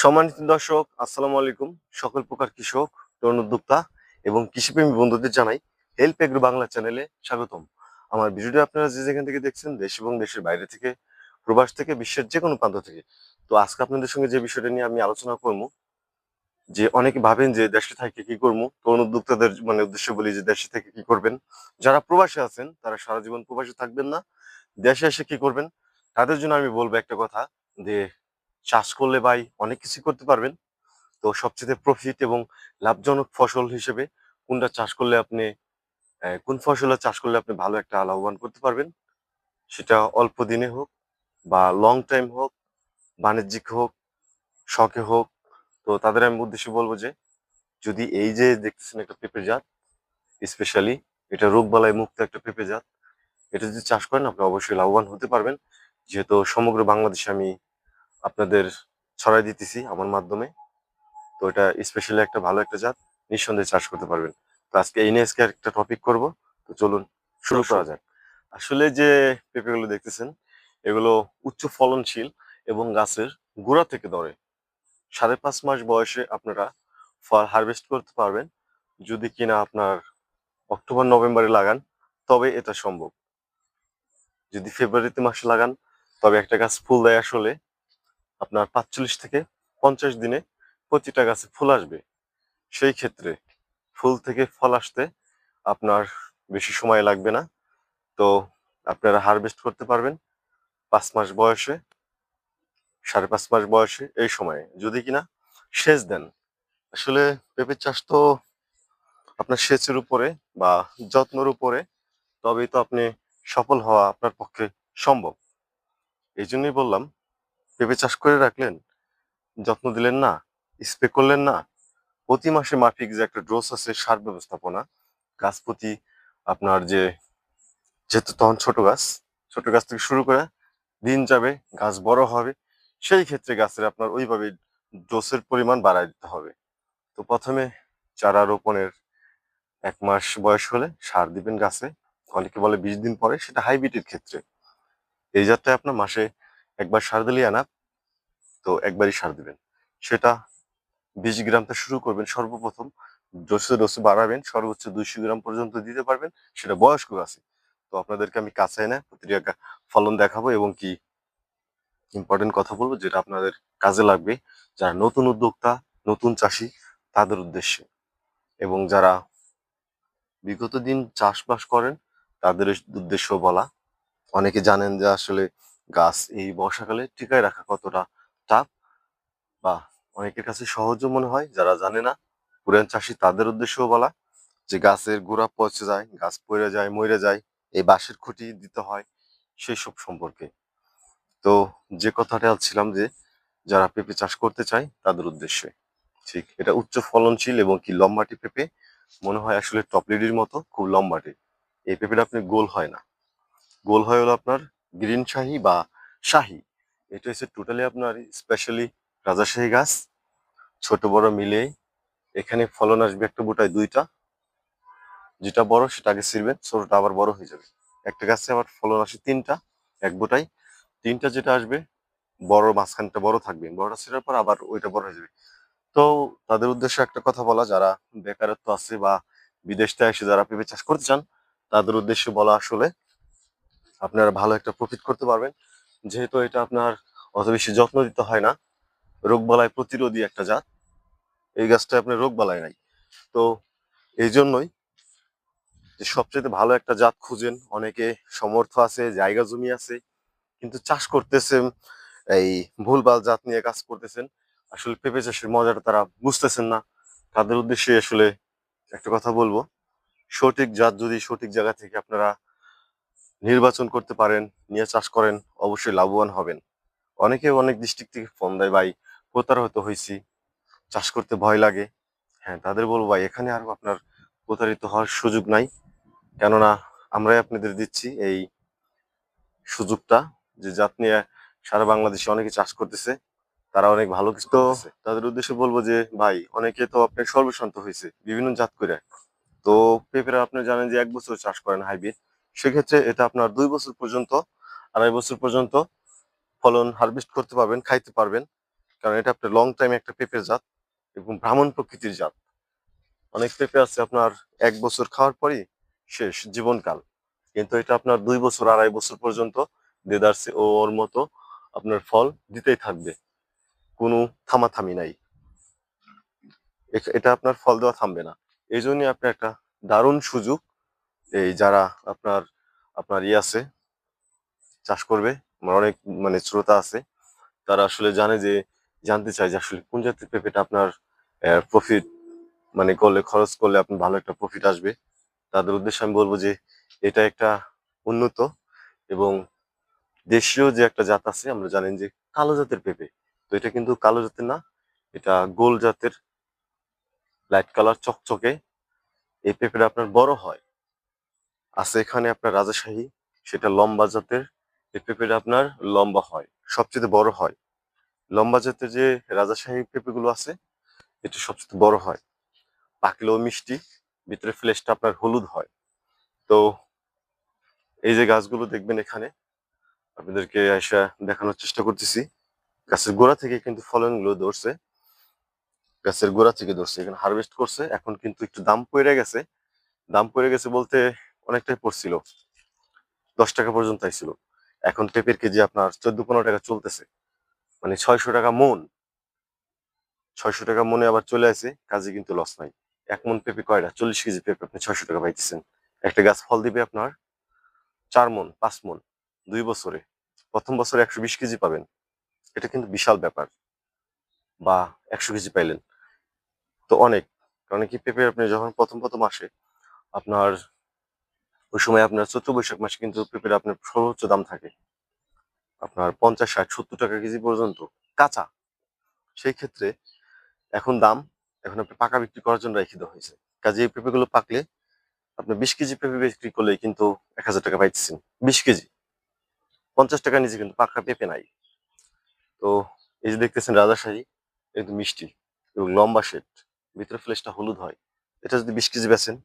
সম্মানিত দর্শক, আসসালামু আলাইকুম। সকল প্রকার কৃষক, তরুণ উদ্যোক্তা এবং কৃষিপ্রেমী বন্ধুদের জানাই হেল্প এগ্রো বাংলা চ্যানেলে স্বাগতম। আমার ভিডিওটি আপনারা যে যেখান থেকে দেখছেন, দেশ এবং দেশের বাইরে থেকে, প্রবাস থেকে, বিশ্বের যে কোনো প্রান্ত থেকে, তো আজকে আপনাদের সঙ্গে যে বিষয়টা নিয়ে আমি আলোচনা করব, যে অনেকে ভাবেন যে দেশে থেকে কি করব, তরুণ উদ্যোক্তাদের মানে উদ্দেশ্য বলি যে দেশে থেকে কি করবেন। যারা প্রবাসে আছেন, তারা সারা জীবন প্রবাসে থাকবেন না, দেশে এসে কি করবেন, তাদের জন্য আমি বলব একটা কথা, যে চাষ করলে ভাই অনেক কিছু করতে পারবেন। তো সবচেয়ে প্রফিট এবং লাভজনক ফসল হিসেবে কোনটা চাষ করলে আপনি কোন ফসল চাষ করলে আপনি ভালো একটা লাভবান করতে পারবেন, সেটা অল্প দিনে হোক বা লং টাইম হোক, বাণিজ্যিক হোক, শখে হোক, তো তাদের আমি উদ্দেশ্যে বলব যে, যদি এই যে দেখতেছেন একটা পেঁপে জাত স্পেশালি এটা রোগবালাই মুক্ত একটা পেঁপে জাত, এটা যদি চাষ করেন আপনি অবশ্যই লাভবান হতে পারবেন। যেহেতু সমগ্র বাংলাদেশে আমি আপনাদের ছড়াই দিতেছি আমার মাধ্যমে। তো এটা স্পেশালি একটা ভালো একটা জাত নিঃসন্দেহে চাষ করতে পারবেন। তো আজকে এই নিয়ে আজকে একটা টপিক করব। তো চলুন শুরু করা যাক। আসলে যে পেঁপেগুলো দেখতেছেন এগুলো উচ্চ ফলনশীল এবং গাছের গোড়া থেকে ধরে। সাড়ে পাঁচ মাস বয়সে আপনারা ফল হারভেস্ট করতে পারবেন। যদি কিনা আপনার অক্টোবর নভেম্বরে লাগান তবে এটা সম্ভব। যদি ফেব্রুয়ারিতে মাসে লাগান তবে একটা গাছ ফুল দেয় আসলে। আপনার পাঁচচল্লিশ থেকে পঞ্চাশ দিনে প্রতিটা গাছে ফুল আসবে। সেই ক্ষেত্রে ফুল থেকে ফল আসতে আপনার বেশি সময় লাগবে না। তো আপনারা হারভেস্ট করতে পারবেন পাঁচ মাস বয়সে, সাড়ে পাঁচ মাস বয়সে এই সময়ে। যদি কিনা সেচ দেন, আসলে পেঁপে চাষ তো আপনার সেচের উপরে বা যত্নের উপরে, তবেই তো আপনি সফল হওয়া আপনার পক্ষে সম্ভব। এই জন্যই বললাম পেঁপে চাষ করে রাখলেন, যত্ন দিলেন না স্প্রে করলেন না। প্রতি মাসে মাফিক যে একটা ড্রোস আছে, সার ব্যবস্থাপনা গাছ প্রতি আপনার যে, যেহেতু তখন ছোট গাছ ছোট গাছ থেকে শুরু করে দিন যাবে, গাছ বড় হবে, সেই ক্ষেত্রে গাছের আপনার ওইভাবে ডোসের পরিমাণ বাড়ায় দিতে হবে। তো প্রথমে চারা রোপণের এক মাস বয়স হলে সার দিবেন গাছে। অনেকে বলে বিশ দিন পরে, সেটা হাইব্রিডের ক্ষেত্রে। এই যাত্রায় আপনার মাসে একবার সার দিলেই আনা তো একবারই সার দিবেন। সেটা বিশ গ্রাম থেকে শুরু করবেন সর্বপ্রথম। ডোসে ডোসে বাড়াবেন, সর্বোচ্চ দুইশো গ্রাম পর্যন্ত দিতে পারবেন, সেটা বয়স্ক গাছে তো আপনাদেরকে আমি কাছে এনে প্রতিটা ফলন দেখাবো এবং কি ইম্পর্টেন্ট কথা বলব যেটা আপনাদের কাজে লাগবে। যারা নতুন উদ্যোক্তা, নতুন চাষি, তাদের উদ্দেশ্যে। এবং যারা বিগত দিন চাষবাস করেন, তাদের উদ্দেশ্য বলা। অনেকে জানেন যে আসলে গাছ এই বর্ষাকালে টিকায় রাখা কতটা টাফ বা অনেকের কাছে সহজও মনে হয়, যারা জানে না পুরান চাষি তাদের উদ্দেশ্যও বলা যে গাছের গোড়া পচে যায়, গাছ পড়ে যায়, মরে যায়, এই বাঁশের খুঁটি দিতে হয় সেই সব সম্পর্কে। তো যে কথাটা ছিলাম যে, যারা পেঁপে চাষ করতে চায় তাদের উদ্দেশ্যে, ঠিক? এটা উচ্চ ফলনশীল এবং কি লম্বাটি পেঁপে? মনে হয় আসলে টপলিডির মতো, খুব লম্বাটি। এই পেঁপেটা আপনি গোল হয় না। গোল হয় হলো আপনার গ্রিন শাহি বা শাহি। এটা হচ্ছে টোটালি আপনার স্পেশালি রাজাশাহী গাছ। ছোট, বড় মিলে এখানে ফলন আসবে একটা বুটায় দুইটা। যেটা বড় সেটা আগে ছিড়বেন, ছোটটা আবার বড় হয়ে যাবে। একটা গাছে আবার ফলন আসে তিনটা, এক বুটাই তিনটা যেটা আসবে, বড় মাঝখানটা বড় থাকবে। বড়টা ছিঁড়ার পর আবার ওইটা বড় হয়ে যাবে। তো তাদের উদ্দেশ্যে একটা কথা বলা, যারা বেকারত্ব আছে বা বিদেশ থেকে এসে যারা পেঁপে চাষ করতে চান, তাদের উদ্দেশ্যে বলা আসলে আপনারা ভালো একটা প্রফিট করতে পারবেন। যেহেতু এটা আপনার অত বেশি যত্ন দিতে হয় না, রোগবালাই প্রতিরোধী একটা জাত। এই গাছটা আপনার রোগবালাই নাই। তো এই জন্যই যে সবচেয়ে ভালো একটা জাত খুঁজেন, অনেকে সমর্থ আছে, জায়গা জমি আছে, কিন্তু চাষ করতেছেন, এই ভুলভাল জাত নিয়ে কাজ করতেছেন, আসলে পেঁপে চাষের মজাটা তারা বুঝতেছেন না। তাদের উদ্দেশ্যে আসলে একটা কথা বলব, সঠিক জাত যদি সঠিক জায়গা থেকে আপনারা নির্বাচন করতে পারেন নিয়ে চাষ করেন অবশ্যই লাভবান হবেন। অনেকে অনেক ডিস্ট্রিক্ট থেকে ফোন দেয় ভাই প্রতারিত হয়েছি চাষ করতে ভয় লাগে। হ্যাঁ তাদের বলব ভাই এখানে আর আপনার প্রতারিত হওয়ার সুযোগ নাই। কেননা আমরাই আপনাদের দিচ্ছি এই সুযোগটা যে জাত নিয়ে সারা বাংলাদেশে অনেকে চাষ করতেছে তারা অনেক ভালো কিছু তো তাদের উদ্দেশ্যে বলব যে ভাই অনেকে তো আপনার সর্বশান্ত হয়েছে বিভিন্ন জাত করে তো পেঁপেরা আপনি জানেন যে এক বছর চাষ করেন হাইব্রিড সেক্ষেত্রে এটা আপনার দুই বছর পর্যন্ত, আড়াই বছর পর্যন্ত ফলন হারভেস্ট করতে পারবেন, খাইতে পারবেন। কারণ এটা আপনার লং টাইম একটা পেঁপের জাত এবং ব্রাহ্মণ প্রকৃতির জাত। অনেক পেঁপে আছে আপনার এক বছর খাওয়ার পরই শেষ, জীবনকাল। কিন্তু এটা আপনার দুই বছর, আড়াই বছর পর্যন্ত দেদারসে ও ওর মতো আপনার ফল দিতেই থাকবে। কোনো থামাথামি নাই। এটা আপনার ফল দেওয়া থামবে না। এই জন্যই আপনার একটা দারুণ সুযোগ এই যারা আপনার আপনার ইয়ে আছে, চাষ করবে, আমার অনেক মানে শ্রোতা আছে, তারা আসলে জানে যে, জানতে চায় যে আসলে কোন জাতের পেঁপেটা আপনার প্রফিট মানে করলে, খরচ করলে আপনার ভালো একটা প্রফিট আসবে। তাদের উদ্দেশ্যে আমি বলব যে, এটা একটা উন্নত এবং দেশীয় যে একটা জাত আছে, আমরা জানেন যে কালো জাতের পেঁপে। তো এটা কিন্তু কালো জাতের না, এটা গোল জাতের লাইট কালার চকচকে, এই পেঁপেটা আপনার বড় হয়। আছে এখানে আপনার রাজাশাহী, সেটা লম্বা জাতের এই পেঁপেটা আপনার লম্বা হয়, সবচেয়ে বড় হয়। লম্বা জাতের যে রাজাশাহী পেঁপেগুলো আছে, এটা সবচেয়ে বড় হয়। পাকলেও মিষ্টি, ভিতরে ফ্লেশটা আপনার হলুদ হয়। তো এই যে গাছগুলো দেখবেন এখানে, আপনাদেরকে এসে দেখানোর চেষ্টা করতেছি। গাছের গোড়া থেকে কিন্তু ফলনগুলো ধরছে। গাছের গোড়া থেকে ধরছে, এখানে হারভেস্ট করছে, এখন কিন্তু একটু দাম পড়ে গেছে। দাম পড়ে গেছে বলতে অনেকটাই পড়ছিল। দশ টাকা পর্যন্ত আইছিল। এখন পেঁপের কেজি আপনার চোদ্দ পনেরো টাকা চলতেছে। মানে ছয়শো টাকা মন। ছয়শো টাকা মনে আবার চলে আসে, কাজে কিন্তু লস নাই। এক মন পেঁপে কয়টা? চল্লিশ কেজি পেঁপে আপনি ছয়শো টাকা পাইতেছেন। একটা গাছ ফল দিবে আপনার চার মন, পাঁচ মন, দুই বছরে। প্রথম বছরে একশো বিশ কেজি পাবেন। এটা কিন্তু বিশাল ব্যাপার। বা একশো কেজি পাইলেন। তো অনেক। কারণ কি, পেঁপে আপনি যখন প্রথম প্রথম আসে, আপনার ওই সময় আপনার চৈত্র বৈশাখ মাসে কিন্তু পেঁপের আপনার সর্বোচ্চ দাম থাকে। আপনার পঞ্চাশ, ষাট, সত্তর টাকা কেজি পর্যন্ত কাঁচা। সেই ক্ষেত্রে এখন দাম, এখন আপনি পাকা বিক্রি করার জন্য রেখে দেওয়া হয়েছে। কাজে এই পেঁপেগুলো পাকলে আপনি বিশ কেজি পেঁপে বিক্রি করলে কিন্তু এক হাজার টাকা পাইতেছেন। বিশ কেজি। পঞ্চাশ টাকা নিচে কিন্তু পাকা পেঁপে নাই। তো এই যে দেখতেছেন রাজাশাহী কিন্তু মিষ্টি এবং লম্বা শেড। ভিতরে ফ্লেশটা হলুদ হয়। এটা যদি বিশ কেজি বেচেন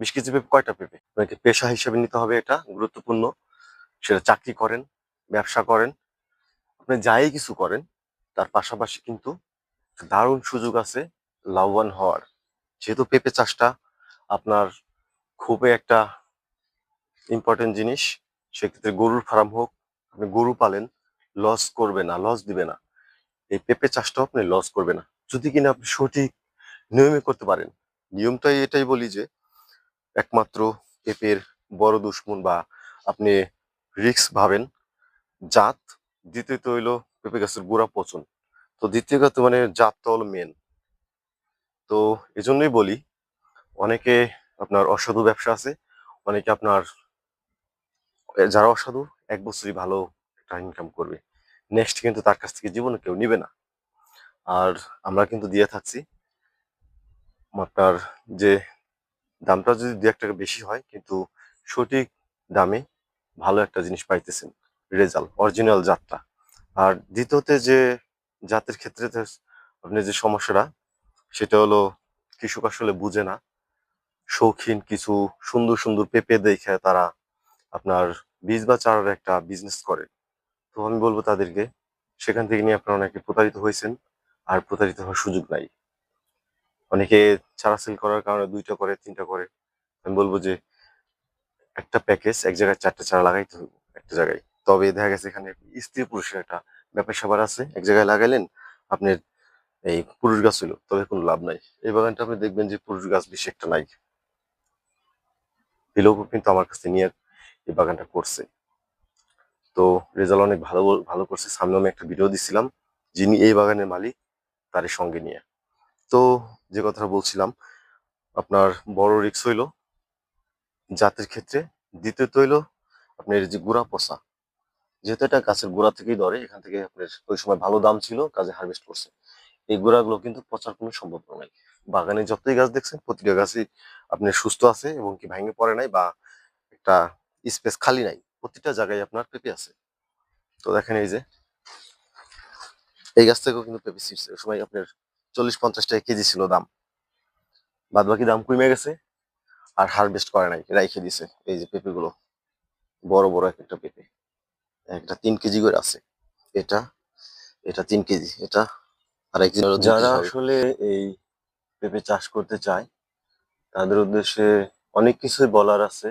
বিশ কেজি পেঁপে কয়টা পেঁপে? আপনাকে পেশা হিসেবে নিতে হবে এটা, গুরুত্বপূর্ণ। সেটা চাকরি করেন, ব্যবসা করেন, আপনি যাই কিছু করেন, তার পাশাপাশি কিন্তু দারুণ সুযোগ আছে লাভবান হওয়ার। যেহেতু পেঁপে চাষটা আপনার খুবই একটা ইম্পর্টেন্ট জিনিস, সেক্ষেত্রে গরুর ফার্ম হোক, আপনি গরু পালেন লস করবে না লস দিবে না। এই পেঁপে চাষটাও আপনি লস করবে না। যদি কিনা আপনি সঠিক নিয়মে করতে পারেন, নিয়মটাই এটাই বলি যে একমাত্র পেঁপের বড় দুশ্মন বা আপনি রিক্স ভাবেন। জাত, দ্বিতীয়ত হইল পেঁপে গাছের গোড়া পচন। তো দ্বিতীয় কথা মানে জাতটা হলো মেন তো এজন্যই বলি, অনেকে আপনার অসাধু ব্যবসা আছে, অনেকে আপনার যারা অসাধু, এক বছরই ভালো একটা ইনকাম করবে। নেক্সট কিন্তু তার কাছ থেকে জীবনে কেউ নিবে না। আর আমরা কিন্তু দিয়ে থাকছি। আপনার যে দামটা যদি দু এক টাকা বেশি হয়, কিন্তু সঠিক দামে ভালো একটা জিনিস পাইতেছেন, রেজাল্ট অরিজিনাল জাতটা। আর দ্বিতীয়তে যে জাতের ক্ষেত্রে আপনি যে সমস্যাটা, সেটা হলো কৃষক আসলে বুঝে না। শৌখিন কিছু সুন্দর সুন্দর পেঁপে দেখে তারা আপনার বীজ বা চারার একটা বিজনেস করে। তো আমি বলব তাদেরকে, সেখান থেকে নিয়ে আপনারা অনেকে প্রতারিত হয়েছেন, আর প্রতারিত হওয়ার সুযোগ নাই। অনেকে চারা সেল করার কারণে দুইটা করে, তিনটা করে। আমি বলব যে, একটা প্যাকেজ এক জায়গায় চারটা চারা লাগাইতে হবে একটা জায়গায়। তবে দেখা গেছে এখানে স্ত্রী পুরুষের একটা ব্যাপার স্যাপার আছে। এক জায়গায় লাগাইলেন, আপনার এই পুরুষ গাছ হলো তবে কোনো লাভ নাই। এই বাগানটা আপনি দেখবেন যে পুরুষ গাছ বেশি একটা নাই। এই কিন্তু আমার কাছে নিয়ে এই বাগানটা করছে। তো রেজাল্ট অনেক ভালো ভালো করছে। সামনে আমি একটা ভিডিও দিছিলাম, যিনি এই বাগানের মালিক, তারই সঙ্গে নিয়ে। তো যে কথাটা বলছিলাম, আপনার বড় রিক্স হইল জাতের ক্ষেত্রে। দ্বিতীয়ত হইল আপনার যে গোড়া পচা, যেহেতু এটা গাছের গোড়া থেকেই ধরে, এখান থেকে আপনার ওই সময় ভালো দাম ছিল, কাজে হারভেস্ট করছে। এই গোড়াগুলো কিন্তু পচার কোনো সম্ভাবনা নাই। বাগানে যতই গাছ দেখছেন, প্রতিটা গাছই আপনার সুস্থ আছে এবং কি ভেঙে পড়ে নাই বা একটা স্পেস খালি নাই, প্রতিটা জায়গায় আপনার পেঁপে আছে। তো দেখেন এই যে, এই গাছ থেকেও কিন্তু পেঁপে ছিটছে। ওই সময় আপনার চল্লিশ পঞ্চাশ টাকা কেজি ছিল দাম। বাদ বাকি দাম কমে গেছে আর হারভেস্ট করে নাই রাইখে দিছে। এই যে পেঁপে গুলো বড় বড় এক একটা পেঁপে। একটা তিন কেজি করে আছে। এটা এটা তিন কেজি এটা আর কেজি যারা আসলে এই পেঁপে চাষ করতে চায় তাদের উদ্দেশ্যে অনেক কিছুই বলার আছে।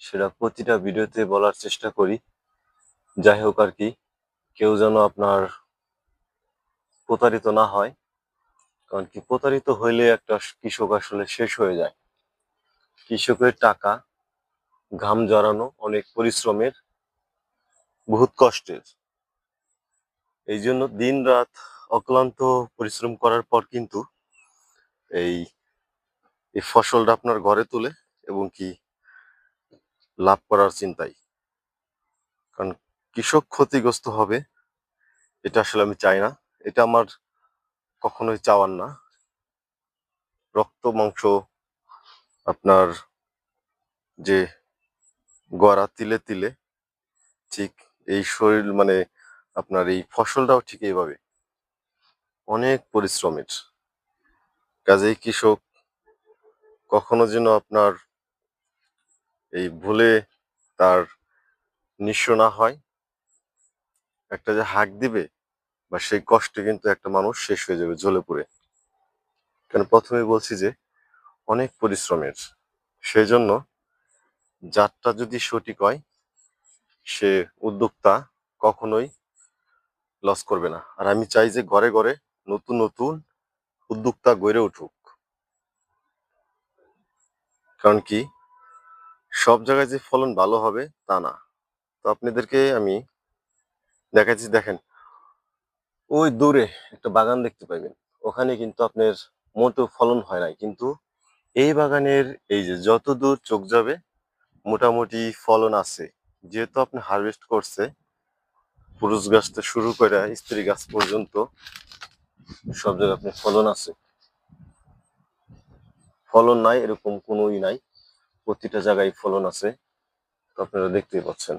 সেটা প্রতিটা ভিডিওতে বলার চেষ্টা করি। যাই হোক আর কি কেউ যেন আপনার প্রতারিত না হয়। কারণ কি, প্রতারিত হইলে একটা কৃষক আসলে শেষ হয়ে যায়। কৃষকের টাকা, ঘাম জড়ানো অনেক পরিশ্রমের বহুত কষ্টের। এই জন্য দিন রাত অক্লান্ত পরিশ্রম করার পর কিন্তু এই এই ফসলটা আপনার ঘরে তুলে এবং কি লাভ করার চিন্তাই। কারণ কৃষক ক্ষতিগ্রস্ত হবে, এটা আসলে আমি চাই না। এটা আমার কখনোই চাওয়ার না। রক্ত, মাংস, আপনার যে গড়া তিলে তিলে, ঠিক এই শরীর মানে আপনার এই ফসলটাও ঠিক এইভাবে। অনেক পরিশ্রমের। কাজেই কৃষক কখনো যেন আপনার এই ভুলে তার নিঃস্ব না হয়। একটা যে হাঁক দিবে বা সেই কষ্টে কিন্তু একটা মানুষ শেষ হয়ে যাবে জ্বলে পুড়ে। কেন? প্রথমে বলছি যে, অনেক পরিশ্রমের। সেই জন্য যাত্রা যদি সঠিক হয়, সে উদ্যোক্তা কখনোই লস করবে না। আর আমি চাই যে ঘরে ঘরে নতুন নতুন উদ্যোক্তা গড়ে উঠুক। কারণ কি? সব জায়গায় যে ফলন ভালো হবে তা না। তো আপনাদেরকে আমি দেখাচ্ছি, দেখেন ওই দূরে একটা বাগান দেখতে পাবেন ওখানে কিন্তু আপনার মোটেও ফলন হয় নাই। কিন্তু এই বাগানের এই যে যত দূর চোখ যাবে, মোটামুটি ফলন আছে। যেহেতু আপনি হারভেস্ট করছে, পুরুষ গাছ থেকে শুরু করে স্ত্রী গাছ পর্যন্ত সব জায়গায় আপনি ফলন আছে। ফলন নাই, এরকম কোনোই নাই। প্রতিটা জায়গায় ফলন আছে। আপনারা দেখতেই পাচ্ছেন।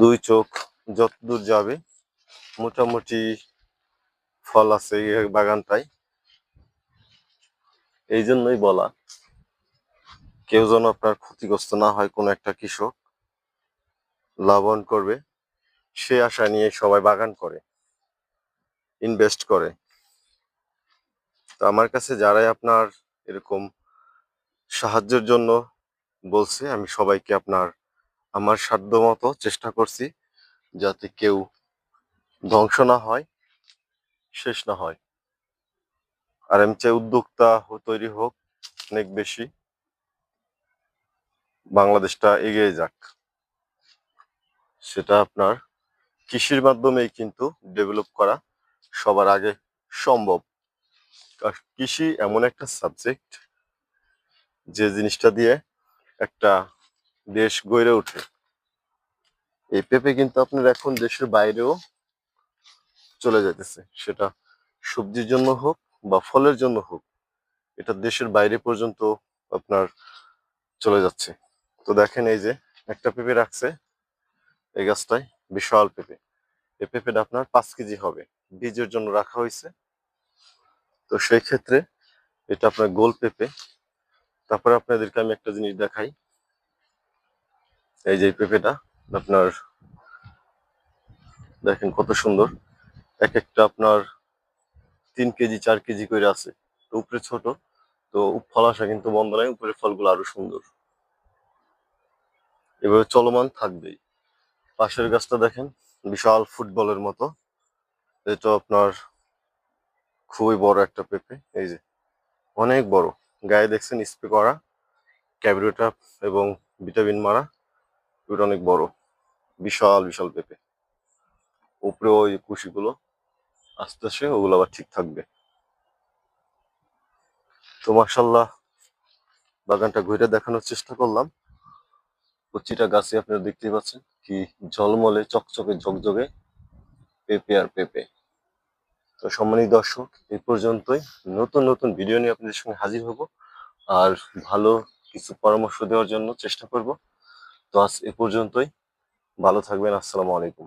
দুই চোখ যত দূর যাবে মোটামুটি ফল আছে এই এই জন্যই বলা, কেউ যেন আপনার ক্ষতিগ্রস্ত না হয় কোনো একটা কৃষক, লাভবান করবে, সে আশা নিয়ে সবাই বাগান করে ইনভেস্ট করে। তো আমার কাছে যারাই আপনার এরকম সাহায্যের জন্য বলছে, আমি সবাইকে আপনার, আমার সাধ্য মতো চেষ্টা করছি, যাতে কেউ ধ্বংস না হয়, শেষ না হয়। আর আমি চাই উদ্যোক্তা তৈরি হোক, অনেক বেশি। বাংলাদেশটা এগিয়ে যাক। সেটা আপনার কৃষির মাধ্যমেই কিন্তু ডেভেলপ করা সবার আগে সম্ভব। কৃষি এমন একটা সাবজেক্ট যে জিনিসটা দিয়ে একটা দেশ গড়ে ওঠে। এই পেপে কিন্তু আপনার এখন দেশের বাইরেও চলে যাইতেছে। সেটা সবজির জন্য হোক বা ফলের জন্য হোক, এটা দেশের বাইরে পর্যন্ত আপনার চলে যাচ্ছে। তো দেখেন এই যে একটা পেঁপে রাখছে, এই গাছটায় বিশাল পেঁপে। এই পেঁপেটা আপনার পাঁচ কেজি হবে, বীজের জন্য রাখা হয়েছে। তো সেই ক্ষেত্রে এটা আপনার গোল পেঁপে। তারপরে আপনাদেরকে আমি একটা জিনিস দেখাই। এই যে পেঁপেটা আপনার, দেখেন কত সুন্দর। এক একটা আপনার তিন কেজি, চার কেজি করে আছে। তো উপরে ছোট, তো ফল আসা কিন্তু বন্ধ নাই উপরে ফলগুলো আরও সুন্দর। এভাবে চলমান থাকবেই। পাশের গাছটা দেখেন, বিশাল ফুটবলের মতো। এটা আপনার খুবই বড় একটা পেঁপে, এই যে। অনেক বড়। গায়ে দেখছেন স্প্রে করা, ক্যাবিরোটা এবং ভিটামিন মারা ওটা অনেক বড়। বিশাল বিশাল পেঁপে। উপরে ওই কুশিগুলো আস্তে আস্তে ওগুলো আবার ঠিক থাকবে। তো মার্শাল্লাহ বাগানটা ঘুরে দেখানোর চেষ্টা করলাম। প্রতিটা গাছে আপনারা দেখতেই পাচ্ছেন, কি ঝলমলে, চকচকে, ঝকঝকে, পেঁপে আর পেঁপে। তো সম্মানিত দর্শক, এই পর্যন্তই। নতুন নতুন ভিডিও নিয়ে আপনাদের সঙ্গে হাজির হব। আর ভালো কিছু পরামর্শ দেওয়ার জন্য চেষ্টা করব। তো আজ এ পর্যন্তই। ভালো থাকবেন, আসসালামু আলাইকুম।